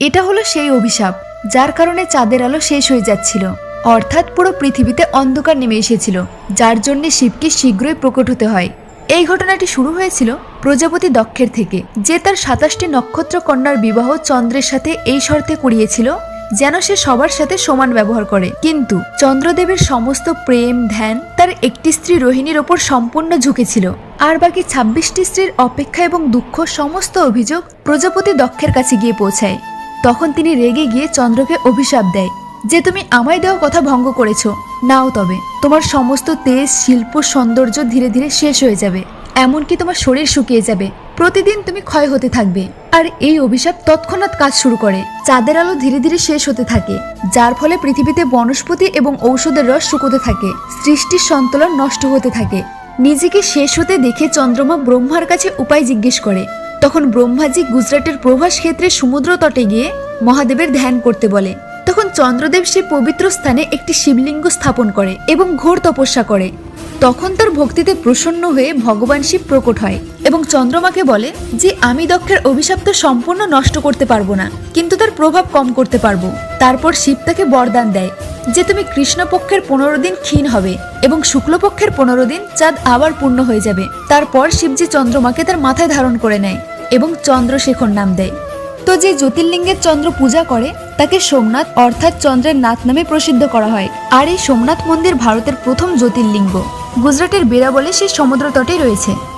এটা হলো সেই অভিশাপ, যার কারণে চাঁদের আলো শেষ হয়ে যাচ্ছিল। অর্থাৎ পুরো পৃথিবীতে অন্ধকার নেমে এসেছিল, যার জন্য শিবকে শীঘ্রই প্রকট হতে হয়। এই ঘটনাটি শুরু হয়েছিল প্রজাপতি দক্ষের থেকে, যে তার সাতাশটি নক্ষত্র কন্যার বিবাহ চন্দ্রের সাথে এই শর্তে করিয়েছিল যেন সে সবার সাথে সমান ব্যবহার করে। কিন্তু চন্দ্রদেবের সমস্ত প্রেম, ধ্যান তার একটি স্ত্রী রোহিণীর ওপর সম্পূর্ণ ঝুঁকেছিল। আর বাকি ছাব্বিশটি স্ত্রীর অপেক্ষা এবং দুঃখ সমস্ত অভিযোগ প্রজাপতি দক্ষের কাছে গিয়ে পৌঁছায়। তখন তিনি রেগে গিয়ে চন্দ্রকে অভিশাপ দেয় যে তুমি আমায় দেওয়া কথা ভঙ্গ করেছ। নাও তবে, তোমার সমস্ত তেজ, শিল্প, সৌন্দর্য ধীরে ধীরে শেষ হয়ে যাবে। এমনকি তোমার শরীর শুকিয়ে যাবে। প্রতিদিন তুমি ক্ষয় হতে থাকবে। আর এই অভিশাপ তৎক্ষণাৎ কাজ শুরু করে। চাঁদের আলো ধীরে ধীরে শেষ হতে থাকে, যার ফলে পৃথিবীতে বনস্পতি এবং ঔষধের রস শুকোতে থাকে, সৃষ্টির সন্তুলন নষ্ট হতে থাকে। নিজেকে শেষ হতে দেখে চন্দ্রমা ব্রহ্মার কাছে উপায় জিজ্ঞেস করে তখন ব্রহ্মাজি গুজরাটের প্রভাস ক্ষেত্রে সমুদ্র তটে গিয়ে মহাদেবের ধ্যান করতে বলে। তখন চন্দ্রদেব সে পবিত্র স্থানে একটি শিবলিঙ্গ স্থাপন করে এবং ঘোর তপস্যা করে। তখন তার ভক্তিতে প্রসন্ন হয়ে ভগবান শিব প্রকট হয় এবং চন্দ্রমাকে বলে যে, আমি দক্ষের অভিশাপ তো সম্পূর্ণ নষ্ট করতে পারব না, কিন্তু তার প্রভাব কম করতে পারব। তারপর শিব তাকে বরদান দেয় যে, তুমি কৃষ্ণপক্ষের পনেরো দিন ক্ষীণ হবে এবং শুক্লপক্ষের পনেরো দিন চাঁদ আবার পূর্ণ হয়ে যাবে। তারপর শিবজি চন্দ্রমাকে তার মাথায় ধারণ করে নেয়। এবং চন্দ্রশেখর নাম দেয়। তো যে জ্যোতির্লিঙ্গের চন্দ্র পূজা করে, তাকে সোমনাথ অর্থাৎ চন্দ্রের নাথ নামে প্রসিদ্ধ করা হয়। আর এই সোমনাথ মন্দির ভারতের প্রথম জ্যোতির্লিঙ্গ। গুজরাটের বেরাবলে সেই সমুদ্র তটে রয়েছে।